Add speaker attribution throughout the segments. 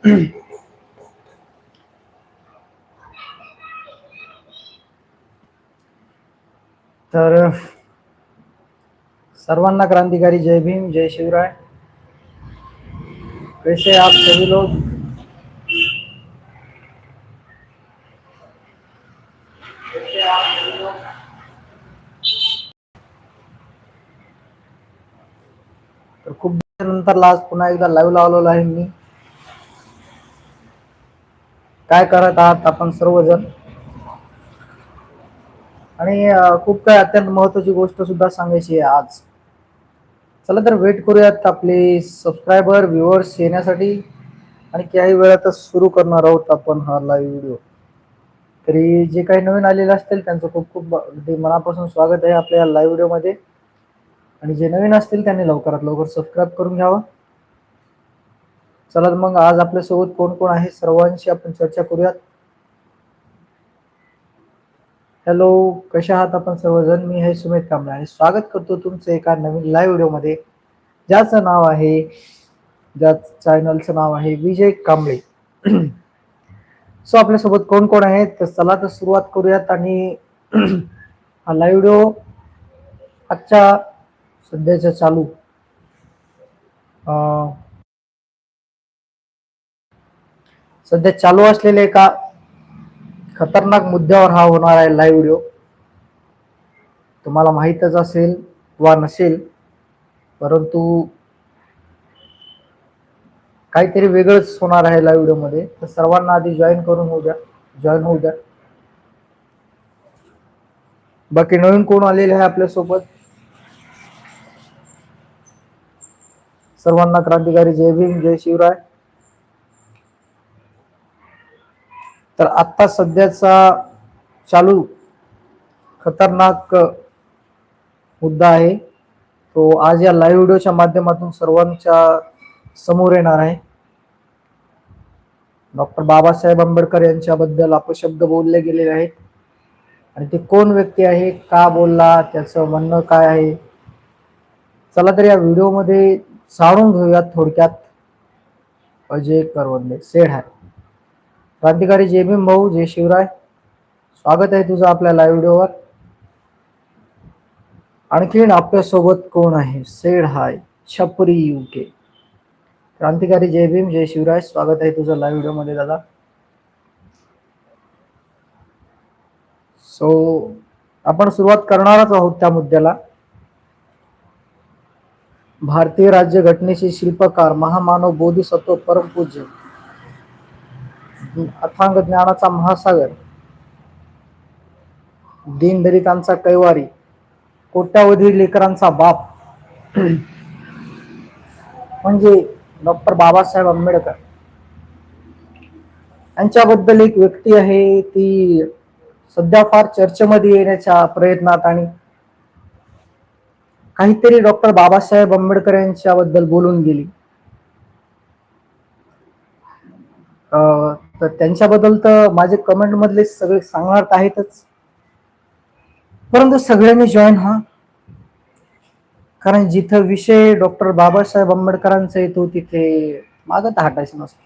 Speaker 1: तर सर्वांना क्रांतिकारी जय भीम जय शिवराय. कैसे आप सभी लोग? तर खूप दिवसानंतर आज पुन्हा एकदा लाईव्ह लावलेलो आहे मी. काय करत आहात आपण सर्वजण? आणि खूप काही अत्यंत महत्वाची गोष्ट सुद्धा सांगायची आहे आज. चला तर वेट करूयात आपले सबस्क्रायबर व्ह्युअर्स येण्यासाठी. आणि काही वेळातच सुरू करणार आहोत आपण हा लाईव्ह व्हिडिओ तरी जे काही नवीन आलेले असतील त्यांचं खूप खूप मनापासून स्वागत आहे आपल्या लाईव्ह व्हिडिओमध्ये आणि जे नवीन असतील त्यांनी लवकरात लवकर सबस्क्राईब करून घ्यावं. चला तर मग आज आपल्यासोबत कोण कोण आहे सर्वांशी आपण चर्चा करूयात. हॅलो कशा आहात आपण सर्वजण? मी हे सुमित कांबळे आणि स्वागत करतो तुमचं एका नवीन लाईव्ह व्हिडिओमध्ये ज्याचं नाव आहे ज्या चॅनलचं नाव आहे विजय कांबळे. सो आपल्यासोबत कोण कोण आहेत? तर चला तर सुरुवात करूयात आणि हा लाईव्ह व्हिडिओ आजच्या सध्याच्या चालू. सध्या चालू असलेले एका खतरनाक मुद्द्यावर हा होणार आहे लाईव्ह व्हिडिओ तुम्हाला माहीतच असेल वा नसेल परंतु काहीतरी वेगळंच होणार आहे लाईव्ह व्हिडिओमध्ये तर सर्वांना आधी जॉईन करून होऊ द्या जॉईन होऊ द्या. बाकी नवीन कोण आलेले आहे आपल्यासोबत? सर्वांना क्रांतिकारी जय भीम जय शिवराय. तर आत्ता सध्याचा चालू खतरनाक मुद्दा आहे. तो आज या लाईव्ह व्हिडिओच्या माध्यमातून सर्वांच्या समोर येणार आहे. डॉक्टर बाबासाहेब आंबेडकर यांच्याबद्दल अपशब्द बोलले गेलेले आहेत. आणि ते कोण व्यक्ती आहे का बोलला त्याचं म्हणणं काय आहे? चला तर या व्हिडिओमध्ये जाणून घेऊयात थोडक्यात. अजय करवंदे सेड आहे क्रांतिकारी जय भीम भाऊ जय शिवराय. स्वागत आहे तुझं आपल्या लाईव्ह व्हिडिओवर आणखीन आपल्यासोबत कोण आहे? सेड हाय छपरी युके क्रांतिकारी जय भीम जय शिवराय. स्वागत आहे तुझं लाईव्ह व्हिडिओमध्ये दादा. सो आपण सुरुवात करणारच आहोत त्या मुद्द्याला. भारतीय राज्य घटनेचे शिल्पकार महामानव बोधिसत्व परमपूज्य. अथांग ज्ञानाचा महासागर दीनदलितांचा कैवारी कोट्यावधी लेकरांचा बाप. म्हणजे डॉक्टर बाबासाहेब आंबेडकर. यांच्याबद्दल एक व्यक्ती आहे ती सध्या फार चर्चेमध्ये येण्याच्या प्रयत्नात आणि काहीतरी डॉक्टर बाबासाहेब आंबेडकर यांच्याबद्दल बोलून गेली. अं, तर त्यांच्याबद्दल तर माझे कमेंट मधले सगळे सांगणार तर आहेतच. परंतु सगळ्यांनी जॉईन हा कारण जिथं विषय डॉक्टर बाबासाहेब आंबेडकरांचा येतो तिथे मागत हटायचं नसतं.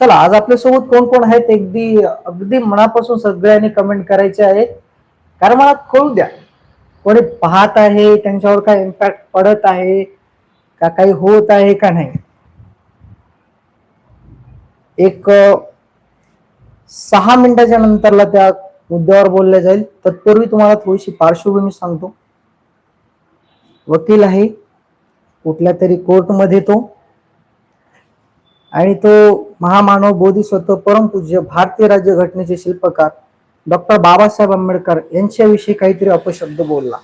Speaker 1: चला आज आपल्यासोबत कोण कोण आहेत? अगदी अगदी मनापासून सगळ्यांनी कमेंट करायचे आहेत. कारण मला कळू द्या कोणी पाहत आहे त्यांच्यावर काय इम्पॅक्ट पडत आहे का काही होत आहे का नाही. एक सहा मिनिटाच्या नंतरला त्या मुद्द्यावर बोलले जाईल. तत्पूर्वी तुम्हाला थोडीशी पार्श्वभूमी सांगतो. वकील आहे. कुठल्या तरी कोर्टमध्ये तो. आणि तो महामानव बोधिसत्व परमपूज्य भारतीय राज्य घटनेचे शिल्पकार डॉक्टर बाबासाहेब आंबेडकर यांच्याविषयी काहीतरी अपशब्द बोलला.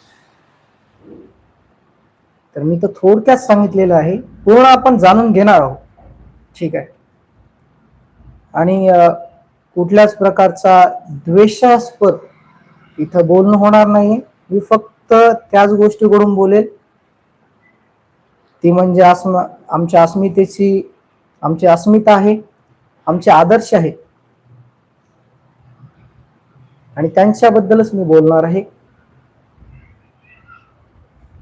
Speaker 1: तर मी तर थोडक्यात सांगितलेलं आहे. पूर्ण आपण जाणून घेणार आहोत. ठीक आहे. आणि कुठल्याच प्रकारचा द्वेषास्पद इथं बोलणं होणार नाही मी फक्त त्याच गोष्टीकडून बोलेल. ती म्हणजे अस्म आमच्या अस्मितेची आमची अस्मिता आहे आमचे आदर्श आहे. आणि त्यांच्याबद्दलच मी बोलणार आहे.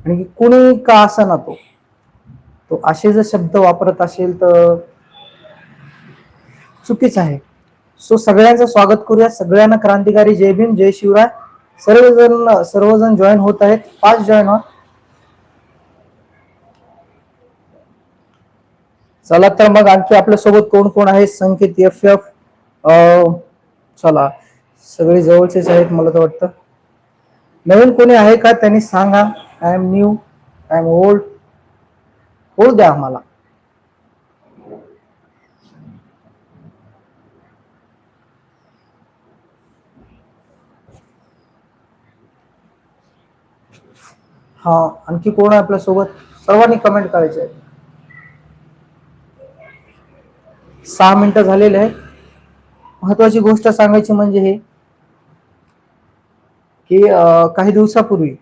Speaker 1: आणि कुणी का असा ना तो तो असे जर शब्द वापरत असेल तर चुकीचं आहे. सो सगळ्यांचं स्वागत करूया. सगळ्यांना क्रांतिकारी जय भीम जय शिवराय. सर्वजण सर्वजण जॉईन होत आहेत. पाच जॉईन व्हा चला तर मग आणखी आपल्यासोबत कोण कोण आहे? संकेत एफ एफ चला. सगळे जवळचेच आहेत मला तर वाटतं. नवीन कोणी आहे का? त्यांनी सांगा. I am new I am old होऊ द्या आम्हाला. हा आणखी कोण आहे आपल्यासोबत सर्वांनी कमेंट करायचे आहे सहा मिनिटं झालेले आहेत. महत्वाची गोष्ट सांगायची म्हणजे हे की काही दिवसापूर्वी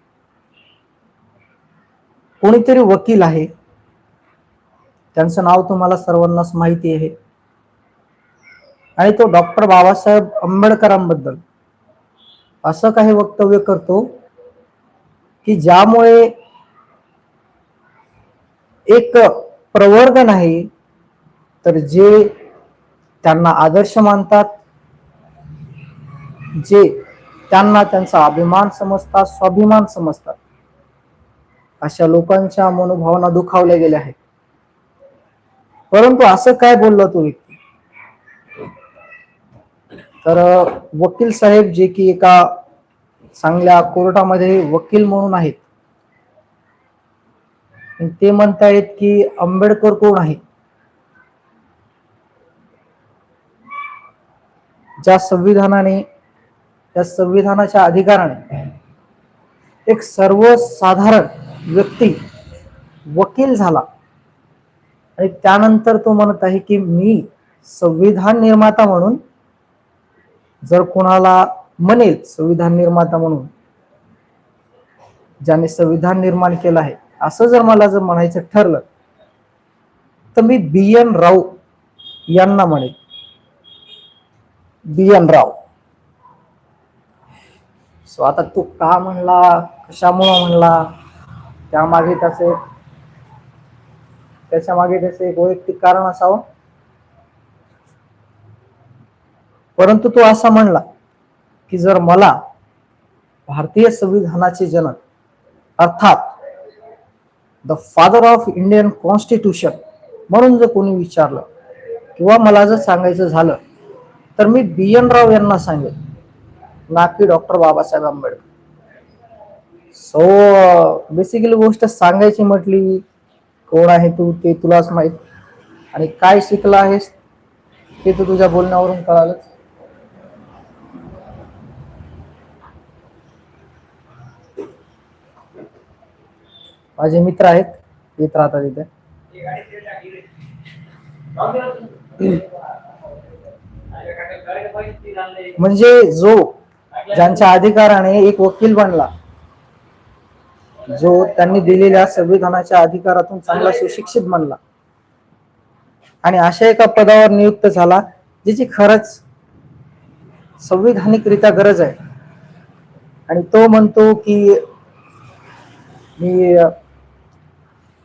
Speaker 1: कोणीतरी वकील आहे. त्यांचं नाव तुम्हाला सर्वांनाच माहिती आहे. आणि तो डॉक्टर बाबासाहेब आंबेडकरांबद्दल असं काही वक्तव्य करतो की ज्यामुळे एक प्रवर्ग नाही तर जे त्यांना आदर्श मानतात जे त्यांना त्यांचा अभिमान समजतात स्वाभिमान समजतात अशा लोकांच्या मनोभावना दुखावल्या गेल्या आहेत. परंतु असं काय बोलला तो व्यक्ती? तर वकील साहेब जे की एका चांगल्या कोर्टामध्ये वकील म्हणून आहेत. ते म्हणतायत की आंबेडकर कोण आहे? ज्या संविधानाने त्या संविधानाच्या अधिकाराने एक सर्वसाधारण व्यक्ती वकील झाला. आणि त्यानंतर तो म्हणत आहे की मी संविधान निर्माता म्हणून जर कोणाला म्हणेल संविधान निर्माता म्हणून ज्याने संविधान निर्माण केलं आहे असं जर मला जर म्हणायचं ठरलं तर मी बी एन राव यांना म्हणेल बी एन राव. सो आता तो का म्हणला कशामुळं म्हणला? त्यामागे त्याचे त्याच्यामागे त्याचं एक वैयक्तिक कारण असावं? परंतु तो असा म्हणला की जर मला भारतीय संविधानाचे जनक अर्थात the father of Indian constitution म्हणून जर कोणी विचारलं किंवा मला जर सांगायचं झालं तर मी बी एन राव यांना सांगेल ना की doctor Babasaheb Ambedkar. So basically गोष्ट सांगायची म्हटली कोण आहे तू ते तुलाच माहीत. आणि काय शिकला आहेस ते तर तुझ्या बोलण्यावरून कळालंच. माझे मित्र आहेत येत राहतात इथे. म्हणजे जो ज्यांच्या अधिकाराने एक वकील बनला जो त्यांनी दिलेल्या संविधानाच्या अधिकारातून चांगला सुशिक्षित बनला आणि अशा एका पदावर नियुक्त झाला ज्याची खरंच संविधानिकरित्या गरज आहे. आणि तो म्हणतो की मी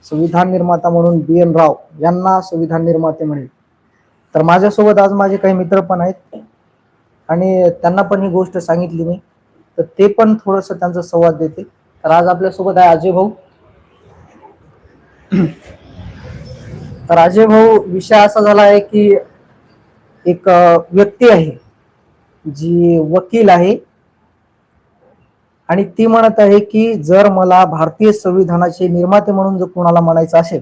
Speaker 1: संविधान निर्माता म्हणून बी एन राव यांना संविधान निर्माते म्हणेल. तर माझ्यासोबत आज माझे काही मित्र पण आहेत. आणि त्यांना पण ही गोष्ट सांगितली मी. तर ते पण थोडस त्यांचा संवाद देते तर आज आपल्यासोबत आहे अजय भाऊ. तर अजय भाऊ विषय असा झाला आहे की एक व्यक्ती आहे. जी वकील आहे. आणि ती म्हणत आहे की जर मला भारतीय संविधानाचे निर्माते म्हणून जर कोणाला म्हणायचं असेल.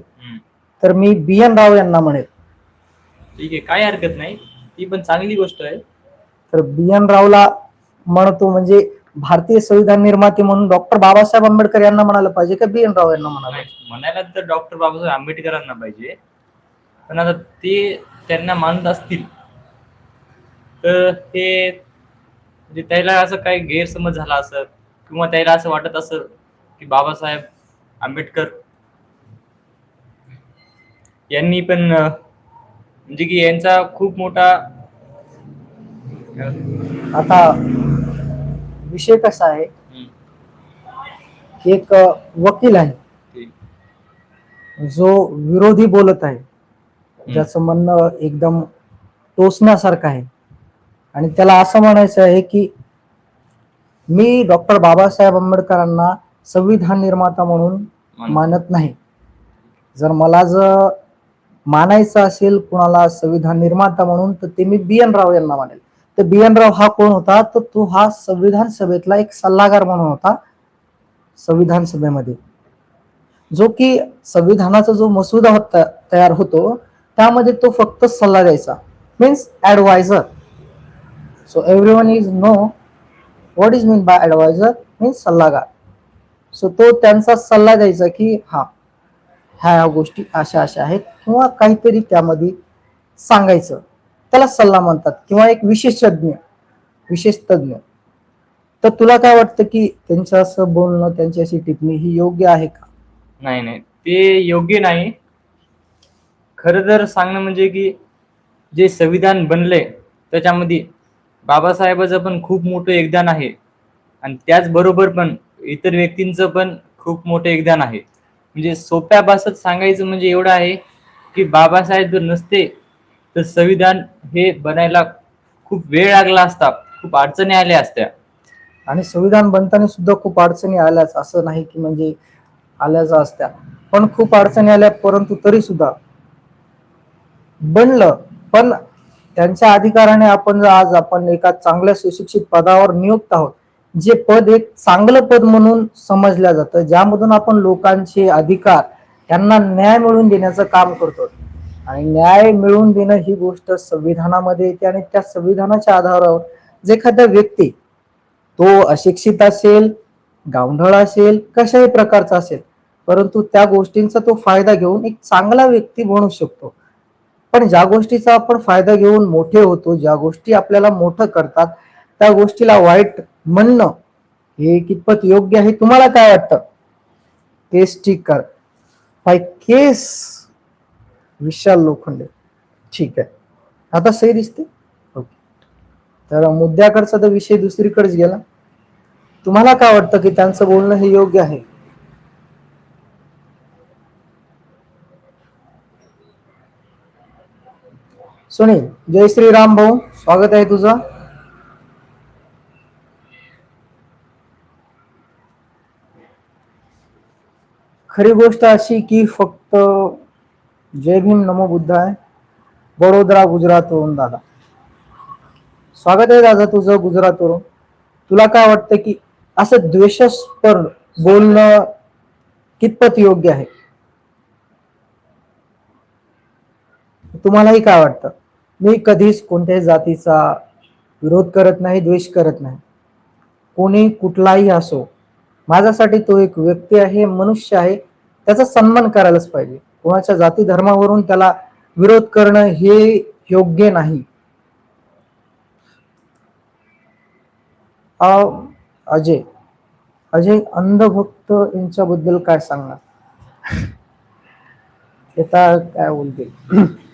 Speaker 1: तर मी बी एन राव यांना म्हणेल.
Speaker 2: ठीक आहे काय हरकत नाही. ती पण चांगली गोष्ट आहे.
Speaker 1: तर बी एन रावला म्हणतो म्हणजे भारतीय संविधान निर्माते म्हणून डॉक्टर बाबासाहेब आंबेडकर यांना म्हणायला पाहिजे का बी एन राव यांना म्हणायला
Speaker 2: नाही, म्हणायला तर डॉक्टर बाबासाहेब आंबेडकरांना पाहिजे. पण आता ते त्यांना मानत असतील. तर ते म्हणजे त्याला असं काही गैरसमज झाला असं किंवा त्याला असं वाटत असं की बाबासाहेब आंबेडकर यांनी पण म्हणजे की यांचा खूप मोठा
Speaker 1: आता विषय कसा आहे? एक वकील आहे. जो विरोधी बोलत आहे. ज्याचं म्हणणं एकदम टोचण्यासारखा आहे. आणि त्याला असं म्हणायचं आहे की मी डॉक्टर बाबासाहेब आंबेडकरांना संविधान निर्माता म्हणून मानत नाही. जर मला जर मानायचं असेल कुणाला संविधान निर्माता म्हणून तर ते मी बी एन राव यांना मानेल. तर बी एन राव हा कोण होता? तर तो हा संविधान सभेतला एक सल्लागार म्हणून होता संविधान सभेमध्ये. जो की संविधानाचा जो मसुदा होता तयार होतो त्यामध्ये तो फक्त सल्ला द्यायचा. Means advisor so everyone is know what is mean by advisor means सल्लागार. सो तो त्यांचा सल्ला द्यायचा की हा ह्या गोष्टी अशा अशा आहेत किंवा काहीतरी त्यामध्ये सांगायचं. त्याला सल्ला म्हणतात किंवा एक विशेषज्ञ विशेष तज्ञ तर तुला काय वाटतं की त्यांचं असं बोलणं त्यांची अशी टिप्पणी ही योग्य आहे का?
Speaker 2: नाही नाही. ते योग्य नाही. खरं तर सांगणं म्हणजे की जे संविधान बनलंय त्याच्यामध्ये बाबासाहेबाचं पण खूप मोठं योगदान आहे. आणि त्याचबरोबर पण इतर व्यक्तींचं पण खूप मोठं योगदान आहे. म्हणजे सोप्या भाषेत सांगायचं म्हणजे एवढं आहे की बाबासाहेब जर नसते तर संविधान हे बनायला खूप वेळ लागला असता खूप अडचणी आल्या असत्या.
Speaker 1: आणि संविधान बनताना सुद्धा खूप अडचणी आल्याच असं नाही की म्हणजे आल्याच असत्या. पण खूप अडचणी आल्या परंतु तरी सुद्धा बनलं. पण त्यांच्या अधिकाराने आपण जर आज आपण एका चांगल्या सुशिक्षित पदावर नियुक्त आहोत. जे पद एक चांगलं पद म्हणून समजलं जातं ज्यामधून आपण लोकांचे अधिकार त्यांना न्याय मिळवून देण्याचं काम करतो. आणि न्याय मिळवून देणं ही गोष्ट संविधानामध्ये येते आणि त्या संविधानाच्या आधारावर जे एखादा व्यक्ती तो अशिक्षित असेल गावढळ असेल कशाही प्रकारचा असेल परंतु त्या गोष्टींचा तो फायदा घेऊन एक चांगला व्यक्ती बनू शकतो. पण ज्या गोष्टीचा आपण फायदा घेऊन मोठे होतो ज्या गोष्टी आपल्याला मोठं करतात त्या गोष्टीला वाईट म्हणणं हे कितपत योग्य आहे तुम्हाला काय वाटतं? केस ठीक कर. बाय केस विशाल लोखंडे. ठीक आहे. आता सही दिसते? ओके. तर मुद्द्याकडचा तर विषय दुसरीकडेच गेला. तुम्हाला काय वाटतं की त्यांचं बोलणं हे योग्य आहे? सुनील जय श्री राम भाऊ स्वागत आहे तुझं. खरी गोष्ट अशी की फक्त जय भीम नमो बुद्ध आहे. बडोदरा गुजरातवरून दादा. स्वागत आहे दादा तुझं गुजरातवरून. तुला काय वाटतं की असं द्वेषस्पर बोलणं कितपत योग्य आहे? तुम्हालाही काय वाटतं? मी कधीच कोणत्याही जातीचा विरोध करत नाही द्वेष करत नाही. कोणी कुठलाही असो माझ्यासाठी तो एक व्यक्ती आहे मनुष्य आहे त्याचा सन्मान करायलाच पाहिजे. कोणाच्या जाती धर्मावरून त्याला विरोध करणं हे योग्य नाही. अं, अजय अजय अंधभक्त यांच्याबद्दल काय सांगणार? येता काय बोलतील?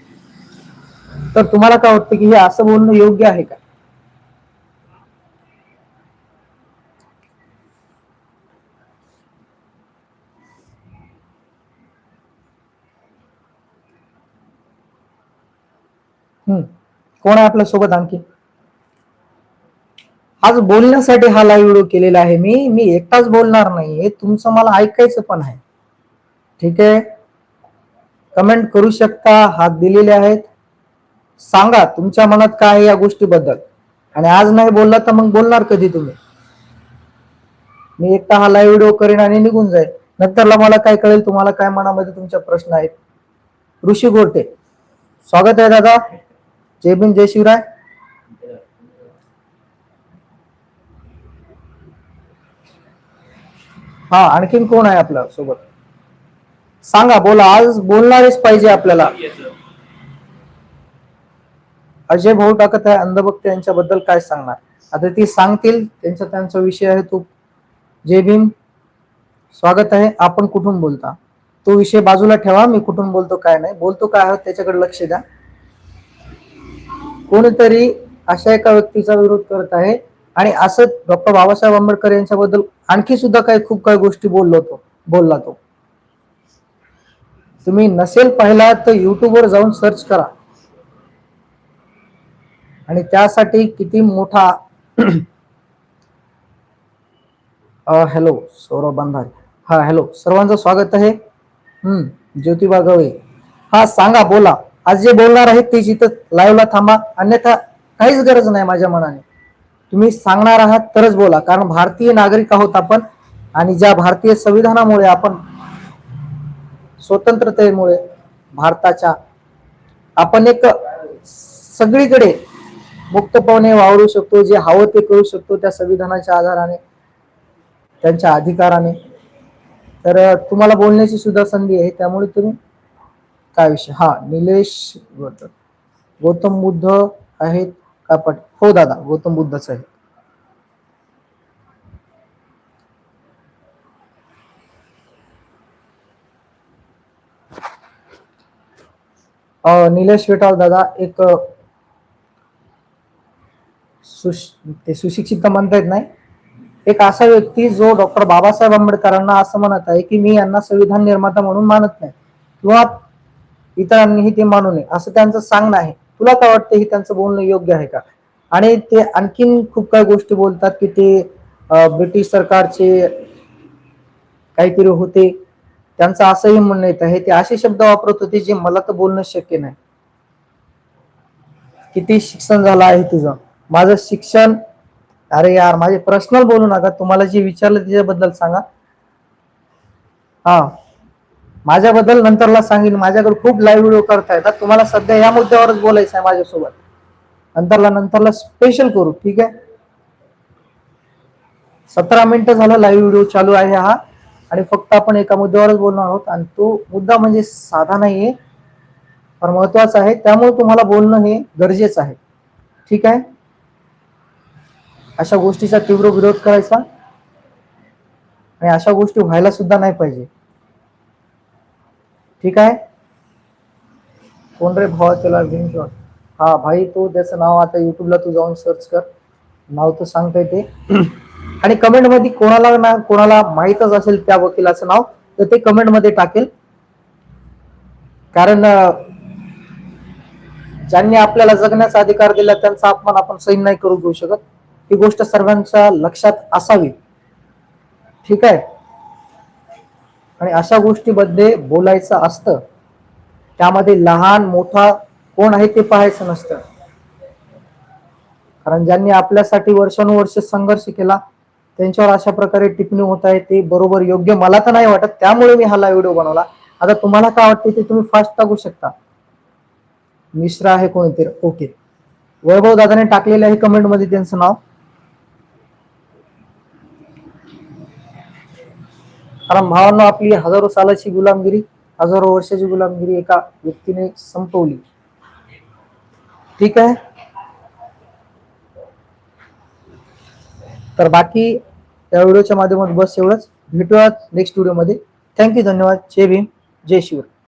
Speaker 1: तर तुम्हाला काय वाटतं की हे असं बोलणं योग्य आहे का? हम्म. कोण आहे आपल्यासोबत आणखी? आज बोलण्यासाठी हा लाईव्ह व्हिडिओ केलेला आहे मी. मी एकटाच बोलणार नाही तुमचं मला ऐकायचं पण आहे. ठीक आहे? कमेंट करू शकता. हात दिलेले आहेत. सांगा तुमच्या मनात काय आहे या गोष्टीबद्दल. आणि आज नाही बोलला तर मग बोलणार कधी तुम्ही? मी एकटा हा लाईव्ह व्हिडिओ करेन आणि निघून जाईल नंतरला मला काय कळेल तुम्हाला काय मनामध्ये तुमच्या प्रश्न आहेत? ऋषी गोरटे. स्वागत आहे दादा. जय भीम जय शिवराय. हा आणखीन कोण आहे आपल्यासोबत? सांगा बोला आज बोलणारेच पाहिजे आपल्याला. अजय भाऊ टाकत आहे अंधभक्त यांच्याबद्दल काय सांगणार? आता ती सांगतील त्यांचा त्यांचा विषय आहे तो. जय भीम. स्वागत आहे आपण कुठून बोलता? तो विषय बाजूला ठेवा मी कुठून बोलतो काय नाही. बोलतो काय आहोत त्याच्याकडे लक्ष द्या. कोणीतरी अशा एका व्यक्तीचा विरोध करत आहे आणि असं डॉक्टर बाबासाहेब आंबेडकर यांच्याबद्दल आणखी सुद्धा काही खूप काही गोष्टी बोललो तो बोलला तो. तुम्ही नसेल पाहिला तर युट्यूबवर जाऊन सर्च करा. आणि त्यासाठी किती मोठा हॅलो सौरभ बंधारे. हा हॅलो सर्वांचं स्वागत आहे. हम्म ज्योतिबा गवळे. हा सांगा बोला. आज जे बोलणार आहेत ते इथं लाईव्हला थांबा. अन्यथा काहीच गरज नाही माझ्या मनाने. तुम्ही सांगणार आहात तरच बोला कारण भारतीय नागरिक आहोत आपण आणि ज्या भारतीय संविधानामुळे आपण स्वतंत्रतेमुळे भारताच्या आपण एक सगळीकडे मुक्तपणे वावरू शकतो जे हवं ते करू शकतो त्या संविधानाच्या आधाराने त्यांच्या अधिकाराने. तर तुम्हाला बोलण्याची सुद्धा संधी आहे त्यामुळे तुम्ही काय विषय? हा निलेश गौतम. बुद्ध आहेत का पट हो दादा गौतम बुद्धच आहे निलेश वेटाळ दादा एक सुश ते सुशिक्षित तर म्हणता येत नाही. एक असा व्यक्ती जो डॉक्टर बाबासाहेब आंबेडकरांना असं म्हणत आहे की मी यांना संविधान निर्माता म्हणून मानत नाही. किंवा इतरांनीही ते मानू नये असं त्यांचं सांगणं आहे. तुला काय वाटतं हे त्यांचं बोलणं योग्य आहे का? आणि ते आणखीन खूप काही गोष्टी बोलतात की ते ब्रिटिश सरकारचे काहीतरी होते. त्यांचं असंही म्हणणं येत आहे. ते असे शब्द वापरत होते जे मला तर बोलणं शक्य नाही. किती शिक्षण झालं आहे तुझं. माझं शिक्षण अरे यार माझे पर्सनल बोलू नका. तुम्हाला जे विचारलं त्याच्याबद्दल सांगा. हा. माझ्याबद्दल नंतरला सांगेन. माझ्याकडे खूप लाईव्ह व्हिडिओ करता येतात तुम्हाला सध्या या मुद्द्यावरच बोलायचं आहे माझ्यासोबत. नंतरला नंतरला स्पेशल करू ठीक आहे? सतरा मिनिटं झालं लाईव्ह व्हिडिओ चालू आहे हा. आणि फक्त आपण एका मुद्द्यावरच बोलणार आहोत. आणि तो मुद्दा म्हणजे साधा नाहीये पण महत्त्वाचा आहे. त्यामुळे तुम्हाला बोलणं हे गरजेचं आहे. ठीक आहे? अशा गोष्टीचा तीव्र विरोध करायचा आणि अशा गोष्टी व्हायला सुद्धा नाही पाहिजे. ठीक आहे? कोण रे भावा त्याला शॉट हा भाई तो त्याचं नाव आता युट्यूबला तू जाऊन सर्च कर. नाव तर सांगता येते. आणि कमेंटमध्ये कोणाला ना कोणाला माहीतच असेल त्या वकिलाचं नाव तर ते कमेंटमध्ये टाकेल. कारण ज्यांनी आपल्याला जगण्याचा अधिकार दिला त्यांचा अपमान आपण सैन नाही करू घेऊ शकत. ही गोष्ट सर्वांच्या लक्षात असावी. ठीक आहे? आणि अशा गोष्टीमध्ये बोलायचं असतं त्यामध्ये लहान मोठा कोण आहे ते पाहायचं नसतं. कारण ज्यांनी आपल्यासाठी वर्षानुवर्ष संघर्ष केला त्यांच्यावर अशा प्रकारे टिप्पणी होत आहे ते बरोबर योग्य मला तर नाही वाटत त्यामुळे मी हा व्हिडिओ बनवला. आता तुम्हाला काय वाटते ते तुम्ही फास्ट टाकू शकता. मिश्रा आहे कोणीतरी. ओके वैभव दादाने टाकलेले आहे कमेंटमध्ये त्यांचं नाव. कारण भावांनो आपली हजारो सालाची गुलामगिरी हजारो वर्षाची गुलामगिरी एका व्यक्तीने संपवली. ठीक आहे? तर बाकी या व्हिडिओच्या माध्यमातून बस एवढंच. भेटूयात नेक्स्ट व्हिडिओमध्ये थँक्यू धन्यवाद. जय भीम. जय शिवराय